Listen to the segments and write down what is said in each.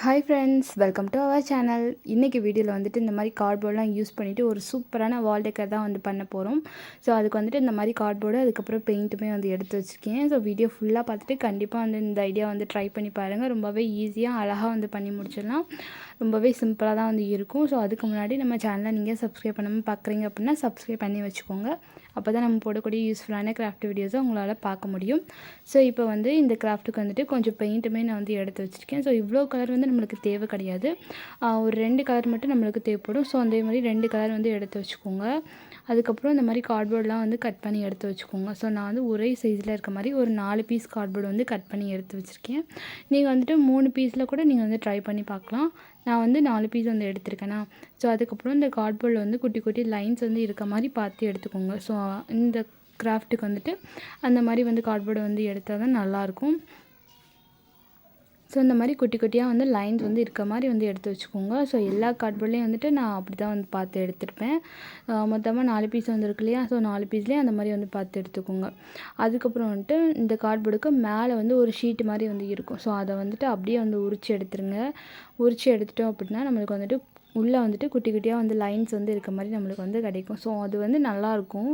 Hi friends welcome to our channel இன்றைக்கி வீடியோவில் வந்துட்டு இந்த மாதிரி கார்ட்போர்ட்லாம் யூஸ் பண்ணிவிட்டு ஒரு சூப்பரான வால் டெக்கர் தான் வந்து பண்ண போகிறோம் ஸோ அதுக்கு வந்துட்டு இந்த மாதிரி கார்ட்போர்டு அதுக்கப்புறம் பெயிண்ட்டுமே வந்து எடுத்து வச்சுருக்கேன். ஸோ வீடியோ ஃபுல்லாக பார்த்துட்டு கண்டிப்பாக வந்து இந்த ஐடியா வந்து ட்ரை பண்ணி பாருங்கள் ரொம்பவே ஈஸியாக அழகாக வந்து பண்ணி முடிச்சிடலாம். ரொம்பவே சிம்பிளாக தான் வந்து இருக்கும். ஸோ அதுக்கு முன்னாடி நம்ம சேனலை நீங்கள் சப்ஸ்கிரைப் பண்ணாமல் பார்க்குறீங்க அப்படின்னா சப்ஸ்கிரைப் பண்ணி வச்சுக்கோங்க. அப்போ தான் நம்ம போடக்கூடிய யூஸ்ஃபுல்லான கிராஃப்ட் வீடியோஸை உங்களால் பார்க்க முடியும். ஸோ இப்போ வந்து இந்த கிராஃப்ட்டுக்கு வந்துட்டு கொஞ்சம் பெயிண்ட்டுமே நான் வந்து எடுத்து வச்சுருக்கேன். ஸோ இவ்வளோ கலர் வந்து நம்மளுக்கு தேவை கிடையாது. ஒரு ரெண்டு கலர் மட்டும் நம்மளுக்கு தேவைப்படும். ஸோ அதே மாதிரி ரெண்டு கலர் வந்து எடுத்து வச்சுக்கோங்க. அதுக்கப்புறம் இந்த மாதிரி கார்ட்போர்டெலாம் வந்து கட் பண்ணி எடுத்து வச்சுக்கோங்க. ஸோ நான் வந்து ஒரே சைஸில் இருக்க மாதிரி ஒரு நாலு பீஸ் கார்ட்போர்டு வந்து கட் பண்ணி எடுத்து வச்சுருக்கேன். நீங்கள் வந்துட்டு மூணு பீஸில் கூட நீங்கள் வந்து ட்ரை பண்ணி பார்க்கலாம். நான் வந்து நாலு பீஸ் வந்து எடுத்திருக்கேனா. ஸோ அதுக்கப்புறம் இந்த கார்ட்போர்டில் வந்து குட்டி குட்டி லைன்ஸ் வந்து இருக்க மாதிரி பார்த்து எடுத்துக்கோங்க. ஸோ இந்த கிராஃப்ட்டுக்கு வந்துட்டு அந்த மாதிரி வந்து கார்ட்போர்டை வந்து எடுத்தால் தான் நல்லாயிருக்கும் ஸோ இந்த மாதிரி குட்டி குட்டியாக வந்து லைன்ஸ் வந்து இருக்க மாதிரி வந்து எடுத்து வச்சுக்கோங்க. ஸோ எல்லா கார்ட்போர்ட்லேயும் வந்துட்டு நான் அப்படி தான் வந்து பார்த்து எடுத்துருப்பேன். மொத்தமாக நாலு பீஸ் வந்துருக்கு இல்லையா? ஸோ நாலு பீஸ்லேயும் அந்த மாதிரி வந்து பார்த்து எடுத்துக்கோங்க. அதுக்கப்புறம் வந்துட்டு இந்த கார்ட்போர்டுக்கு மேலே வந்து ஒரு ஷீட்டு மாதிரி வந்து இருக்கும். ஸோ அதை வந்துட்டு அப்படியே வந்து உரித்து எடுத்துருங்க. உரித்து எடுத்துட்டோம் அப்படின்னா நம்மளுக்கு வந்துட்டு உள்ளே வந்துட்டு குட்டி குட்டியாக வந்து லைன்ஸ் வந்து இருக்க மாதிரி நம்மளுக்கு வந்து கிடைக்கும். ஸோ அது வந்து நல்லாயிருக்கும்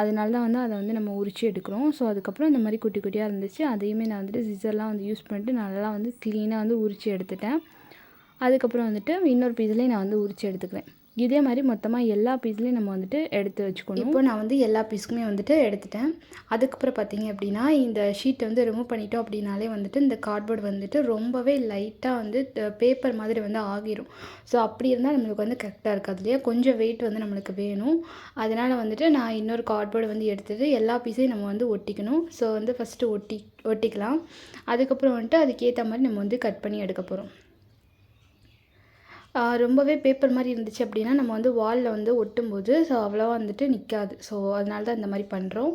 அதனால தான் வந்து அதை வந்து நம்ம உரித்து எடுக்கிறோம். ஸோ அதுக்கப்புறம் இந்த மாதிரி குட்டி குட்டியாக இருந்துச்சு. அதையுமே நான் வந்துட்டு சிசர்லாம் வந்து யூஸ் பண்ணிட்டு நல்லா வந்து க்ளீனாக வந்து உரித்து எடுத்துட்டேன். அதுக்கப்புறம் வந்துட்டு இன்னொரு பீஸ்லேயும் நான் வந்து உரித்து எடுத்துக்கிறேன். இதே மாதிரி மொத்தமாக எல்லா பீஸ்லேயும் நம்ம வந்துட்டு எடுத்து வச்சுக்கணும். இப்போ நான் வந்து எல்லா பீஸுக்குமே வந்துட்டு எடுத்துட்டேன். அதுக்கப்புறம் பார்த்தீங்க அப்படின்னா இந்த ஷீட்டை வந்து ரிமூவ் பண்ணிட்டோம் அப்படின்னாலே வந்துட்டு இந்த கார்ட்போர்டு வந்துட்டு ரொம்பவே லைட்டாக வந்து பேப்பர் மாதிரி வந்து ஆகிரும். ஸோ அப்படி இருந்தால் நம்மளுக்கு வந்து கரெக்டாக இருக்காது இல்லையா? கொஞ்சம் வெயிட் வந்து நம்மளுக்கு வேணும். அதனால் வந்துட்டு நான் இன்னொரு கார்ட்போர்டு வந்து எடுத்துகிட்டு எல்லா பீஸையும் நம்ம வந்து ஒட்டிக்கணும். ஸோ வந்து ஃபஸ்ட்டு ஒட்டி ஒட்டிக்கலாம். அதுக்கப்புறம் வந்துட்டு அதுக்கேற்ற மாதிரி நம்ம வந்து கட் பண்ணி எடுக்க போகிறோம் ரொம்பவே பேப்பர் மாதிரி இருந்துச்சு அப்படின்னா நம்ம வந்து வாலில் வந்து ஒட்டும்போது ஸோ அவ்வளோவா வந்துட்டு நிற்காது ஸோ அதனால தான் இந்த மாதிரி பண்ணுறோம்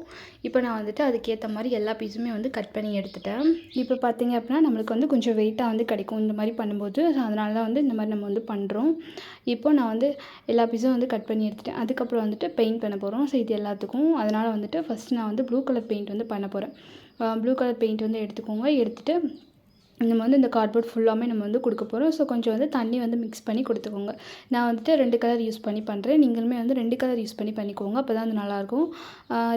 இப்போ நான் வந்துட்டு அதுக்கேற்ற மாதிரி எல்லா பீஸுமே வந்து கட் பண்ணி எடுத்துட்டேன். இப்போ பார்த்தீங்க அப்படின்னா நம்மளுக்கு வந்து கொஞ்சம் வெயிட்டாக வந்து கிடைக்கும் இந்த மாதிரி பண்ணும்போது. ஸோ அதனால தான் வந்து இந்த மாதிரி நம்ம வந்து பண்ணுறோம் இப்போ நான் வந்து எல்லா பீஸும் வந்து கட் பண்ணி எடுத்துட்டேன். அதுக்கப்புறம் வந்துட்டு பெயிண்ட் பண்ண போகிறோம் ஸோ இது எல்லாத்துக்கும். அதனால் வந்துட்டு ஃபஸ்ட் நான் வந்து ப்ளூ கலர் பெயிண்ட் வந்து பண்ண போகிறேன் ப்ளூ கலர் பெயிண்ட் வந்து எடுத்துக்கோங்க. எடுத்துகிட்டு நம்ம வந்து இந்த கார்ட்போர்ட் ஃபுல்லாமே நம்ம வந்து கொடுக்க போகிறோம் ஸோ கொஞ்சம் வந்து தண்ணி வந்து மிக்ஸ் பண்ணி கொடுத்துக்கோங்க. நான் வந்துட்டு ரெண்டு கலர் யூஸ் பண்ணி பண்ணுறேன் நீங்களுமே வந்து ரெண்டு கலர் யூஸ் பண்ணி பண்ணிக்கோங்க. அப்போ தான் வந்து நல்லாயிருக்கும்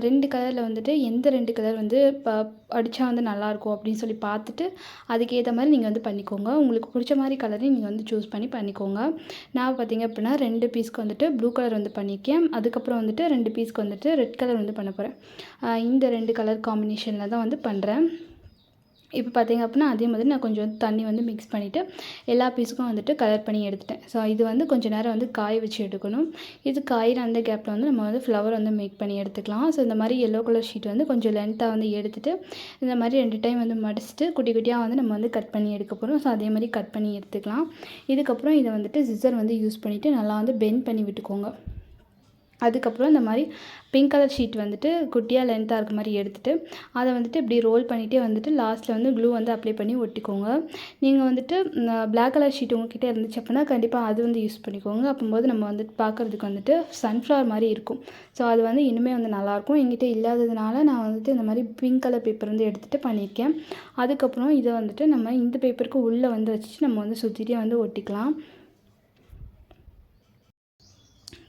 ரெண்டு கலரில் வந்துட்டு எந்த ரெண்டு கலர் வந்து இப்போ அடித்தா வந்து நல்லாயிருக்கும் அப்படின்னு சொல்லி பார்த்துட்டு அதுக்கேற்ற மாதிரி நீங்கள் வந்து பண்ணிக்கோங்க. உங்களுக்கு பிடிச்ச மாதிரி கலரையும் நீங்கள் வந்து சூஸ் பண்ணி பண்ணிக்கோங்க. நான் பார்த்தீங்க அப்படின்னா ரெண்டு பீஸ்க்கு வந்துட்டு ப்ளூ கலர் வந்து பண்ணியிருக்கேன் அதுக்கப்புறம் வந்துட்டு ரெண்டு பீஸ்க்கு வந்துட்டு ரெட் கலர் வந்து பண்ண போகிறேன் இந்த ரெண்டு கலர் காம்பினேஷனில் தான் வந்து பண்ணுறேன் இப்போ பார்த்திங்க அப்படின்னா அதே மாதிரி நான் கொஞ்சம் வந்து தண்ணி வந்து மிக்ஸ் பண்ணிவிட்டு எல்லா பீஸுக்கும் வந்துட்டு கலர் பண்ணி எடுத்துட்டேன். ஸோ இது வந்து கொஞ்சம் நேரம் வந்து காய வச்சு எடுக்கணும். இது காயிற அந்த கேப்பில் வந்து நம்ம வந்து ஃப்ளவர் வந்து மேக் பண்ணி எடுத்துக்கலாம். ஸோ இந்த மாதிரி எல்லோ கலர் ஷீட் வந்து கொஞ்சம் லென்த்தாக வந்து எடுத்துகிட்டு இந்த மாதிரி ரெண்டு டைம் வந்து மடிச்சுட்டு குட்டி குட்டியாக வந்து நம்ம வந்து கட் பண்ணி எடுக்க போகிறோம் ஸோ அதே மாதிரி கட் பண்ணி எடுத்துக்கலாம். இதுக்கப்புறம் இதை வந்துட்டு சிசர் வந்து யூஸ் பண்ணிவிட்டு நல்லா வந்து பெண்ட் பண்ணி விட்டுக்கோங்க. அதுக்கப்புறம் இந்த மாதிரி பிங்க் கலர் ஷீட் வந்துட்டு குட்டியாக லென்த்தாக இருக்க மாதிரி எடுத்துகிட்டு அதை வந்துட்டு இப்படி ரோல் பண்ணிகிட்டே வந்துட்டு லாஸ்ட்டில் வந்து க்ளூ வந்து அப்ளை பண்ணி ஒட்டிக்கோங்க. நீங்கள் வந்துட்டு பிளாக் கலர் ஷீட் உங்ககிட்ட இருந்துச்சு அப்படின்னா கண்டிப்பாக அது வந்து யூஸ் பண்ணிக்கோங்க. அப்போம்போது நம்ம வந்துட்டு பார்க்குறதுக்கு வந்துட்டு சன்ஃப்ளவர் மாதிரி இருக்கும். ஸோ அது வந்து இன்னுமே வந்து நல்லாயிருக்கும். எங்கிட்ட இல்லாததுனால நான் வந்துட்டு இந்த மாதிரி பிங்க் கலர் பேப்பர் வந்து எடுத்துகிட்டு பண்ணியிருக்கேன். அதுக்கப்புறம் இதை வந்துட்டு நம்ம இந்த பேப்பருக்கு உள்ளே வந்து வச்சு நம்ம வந்து சுற்றிட்டே வந்து ஒட்டிக்கலாம்.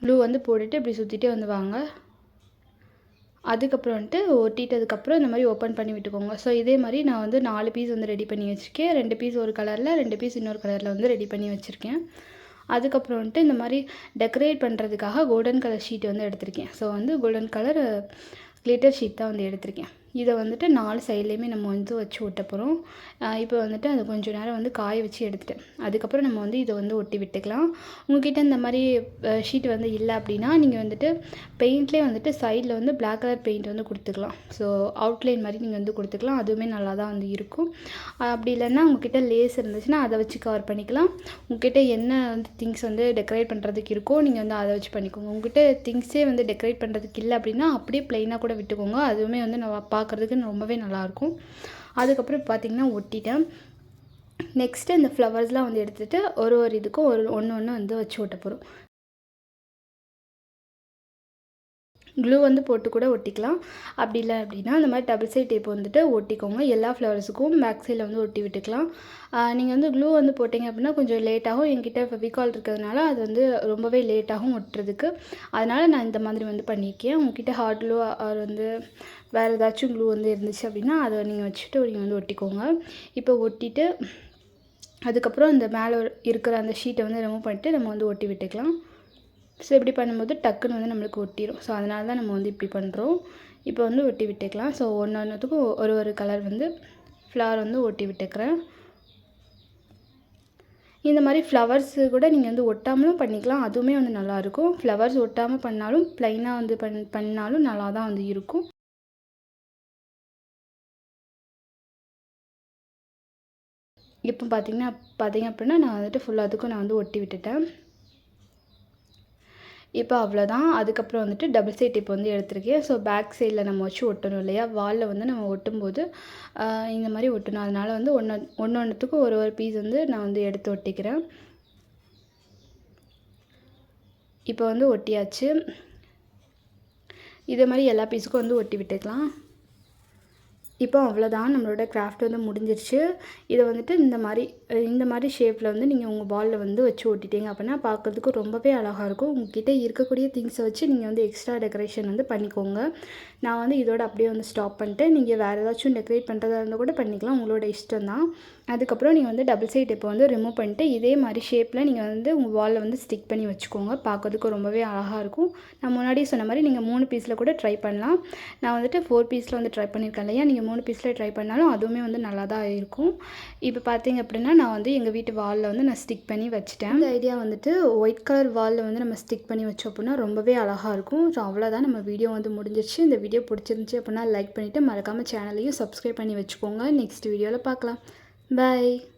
ப்ளூ வந்து போட்டுட்டு இப்படி சுற்றிட்டே வந்து வாங்க அதுக்கப்புறம் வந்துட்டு ஒட்டிட்டதுக்கப்புறம் இந்த மாதிரி ஓப்பன் பண்ணி விட்டுக்கோங்க. ஸோ இதே மாதிரி நான் வந்து நாலு பீஸ் வந்து ரெடி பண்ணி வச்சுருக்கேன். ரெண்டு பீஸ் ஒரு கலரில் ரெண்டு பீஸ் இன்னொரு கலரில் வந்து ரெடி பண்ணி வச்சுருக்கேன். அதுக்கப்புறம் வந்துட்டு இந்த மாதிரி டெக்கரேட் பண்ணுறதுக்காக கோல்டன் கலர் ஷீட் வந்து எடுத்திருக்கேன். ஸோ வந்து கோல்டன் கலர் கிளிட்டர் ஷீட் தான் வந்து எடுத்திருக்கேன். இதை வந்துட்டு நாலு சைட்லேயுமே நம்ம வந்து வச்சு ஒட்ட போகிறோம் இப்போ வந்துட்டு அது கொஞ்சம் நேரம் வந்து காய வச்சு எடுத்துட்டேன் அதுக்கப்புறம் நம்ம வந்து இதை வந்து ஒட்டி விட்டுக்கலாம். உங்ககிட்ட இந்த மாதிரி ஷீட் வந்து இல்லை அப்படின்னா நீங்கள் வந்துட்டு பெயிண்ட்லேயே வந்துட்டு சைடில் வந்து பிளாக் கலர் பெயிண்ட் வந்து கொடுத்துக்கலாம். ஸோ அவுட்லைன் மாதிரி நீங்கள் வந்து கொடுத்துக்கலாம். அதுவுமே நல்லா தான் வந்து இருக்கும். அப்படி இல்லைன்னா உங்ககிட்ட லேஸ் இருந்துச்சுன்னா அதை வச்சு கவர் பண்ணிக்கலாம். உங்ககிட்ட என்ன வந்து திங்ஸ் வந்து டெக்கரேட் பண்ணுறதுக்கு இருக்கோ நீங்கள் வந்து அதை வச்சு பண்ணிக்கோங்க. உங்ககிட்ட திங்ஸே வந்து டெக்கரேட் பண்ணுறதுக்கு இல்லை அப்படின்னா அப்படியே ப்ளைனாக கூட விட்டுக்கோங்க. அதுவுமே வந்து நான் பார்க்குறதுக்கு ரொம்பவே நல்லாயிருக்கும் அதுக்கப்புறம் பார்த்திங்கன்னா ஒட்டிட்டேன். நெக்ஸ்ட்டு இந்த ஃப்ளவர்ஸ்லாம் வந்து எடுத்துகிட்டு ஒரு ஒரு இதுக்கும் ஒரு ஒன்று ஒன்று வந்து வச்சு ஓட்ட போகிறோம் க்ளூ வந்து போட்டு கூட ஒட்டிக்கலாம். அப்படி இல்லை அப்படின்னா அந்த மாதிரி டபுள் சைட் டேப் வந்துட்டு ஒட்டிக்கோங்க. எல்லா ஃப்ளவர்ஸுக்கும் பேக் சைடில் வந்து ஒட்டி விட்டுக்கலாம். நீங்கள் வந்து க்ளூ வந்து போட்டிங்க அப்படின்னா கொஞ்சம் லேட்டாகும் என்கிட்ட ஃபெவிகால் இருக்கிறதுனால அது வந்து ரொம்பவே லேட்டாகும் ஒட்டுறதுக்கு. அதனால் நான் இந்த மாதிரி வந்து பண்ணியிருக்கேன். உங்ககிட்ட ஹார்ட் க்ளூ ஆர் வந்து வேறு ஏதாச்சும் க்ளூ வந்து இருந்துச்சு அப்படின்னா அதை நீங்கள் வச்சுட்டு நீங்கள் வந்து ஒட்டிக்கோங்க. இப்போ ஒட்டிட்டு அதுக்கப்புறம் அந்த மேலே இருக்கிற அந்த ஷீட்டை வந்து ரிமூவ் பண்ணிட்டு நம்ம வந்து ஒட்டி விட்டுக்கலாம். ஸோ இப்படி பண்ணும்போது டக்குன்னு வந்து நம்மளுக்கு ஒட்டிடும் ஸோ அதனால தான் நம்ம வந்து இப்படி பண்ணுறோம் இப்போ வந்து ஒட்டி விட்டுக்கலாம். ஸோ ஒன்று ஒன்றுத்துக்கும் ஒரு ஒரு கலர் வந்து ஃப்ளவர் வந்து ஒட்டி விட்டுக்கிறேன். இந்த மாதிரி ஃப்ளவர்ஸு கூட நீங்கள் வந்து ஒட்டாமலும் பண்ணிக்கலாம். அதுவுமே வந்து நல்லாயிருக்கும் ஃப்ளவர்ஸ் ஒட்டாமல் பண்ணாலும் ப்ளைனாக வந்து பண் பண்ணாலும் நல்லா தான் வந்து இருக்கும். இப்போ பார்த்தீங்கன்னா பார்த்தீங்க அப்படின்னா நான் வந்துட்டு ஃபுல்லாக அதுக்கும் நான் வந்து ஒட்டி விட்டுட்டேன். இப்போ அவ்வளோதான் அதுக்கப்புறம் வந்துட்டு டபுள் சைட் இப்போ வந்து எடுத்திருக்கேன். ஸோ பேக் சைடில் நம்ம வச்சு ஒட்டணும் இல்லையா? வாலில் வந்து நம்ம ஒட்டும்போது இந்த மாதிரி ஒட்டணும். அதனால் வந்து ஒன்று ஒன்று ஒன்றுத்துக்கும் ஒரு ஒரு பீஸ் வந்து நான் வந்து எடுத்து ஒட்டிக்கிறேன். இப்போ வந்து ஒட்டியாச்சு. இதே மாதிரி எல்லா பீஸுக்கும் வந்து ஒட்டி விட்டுக்கலாம். இப்போ அவ்வளோதான் நம்மளோட கிராஃப்ட் வந்து முடிஞ்சிருச்சு. இதை வந்துட்டு இந்த மாதிரி இந்த மாதிரி ஷேப்பில் வந்து நீங்கள் உங்கள் பாலில் வந்து வச்சு ஓட்டிட்டீங்க அப்படின்னா பார்க்குறதுக்கு ரொம்பவே அழகாக இருக்கும். உங்ககிட்ட இருக்கக்கூடிய திங்ஸை வச்சு நீங்கள் வந்து எக்ஸ்ட்ரா டெக்கரேஷன் வந்து பண்ணிக்கோங்க. நான் வந்து இதோட அப்படியே வந்து ஸ்டாப் பண்ணிட்டு நீங்கள் வேறு ஏதாச்சும் டெக்கரேட் பண்ணுறதா இருந்தால் கூட பண்ணிக்கலாம். உங்களோட இஷ்டம் தான் அதுக்கப்புறம் நீங்கள் வந்து டபுள் சைட் இப்போ வந்து ரிமூவ் பண்ணிட்டு இதே மாதிரி ஷேப்பில் நீங்கள் வந்து உங்கள் வாலில் வந்து ஸ்டிக் பண்ணி வச்சுக்கோங்க. பார்க்கறதுக்கு ரொம்பவே அழகாக இருக்கும். நான் முன்னாடியே சொன்ன மாதிரி நீங்கள் மூணு பீஸில் கூட ட்ரை பண்ணலாம். நான் வந்துட்டு ஃபோர் பீஸில் வந்து ட்ரை பண்ணியிருக்கேன் இல்லையா? நீங்கள் மூணு பீஸில் ட்ரை பண்ணாலும் அதுவுமே வந்து நல்லா தான் இருக்கும். இப்போ பார்த்தீங்க அப்படின்னா நான் வந்து எங்கள் வீட்டு வாலில் வந்து நான் ஸ்டிக் பண்ணி வச்சுட்டேன். இந்த ஐடியா வந்துட்டு ஒயிட் கலர் வாலில் வந்து நம்ம ஸ்டிக் பண்ணி வச்சோம் அப்படின்னா ரொம்பவே அழகாக இருக்கும். ஸோ அவ்வளோதான் நம்ம வீடியோ வந்து முடிஞ்சிருச்சு. இந்த வீடியோ பிடிச்சிருந்துச்சி அப்படின்னா லைக் பண்ணிவிட்டு மறக்காமல் சேனலையும் சப்ஸ்கிரைப் பண்ணி வச்சுக்கோங்க. நெக்ஸ்ட் வீடியோவில் பார்க்கலாம். Bye.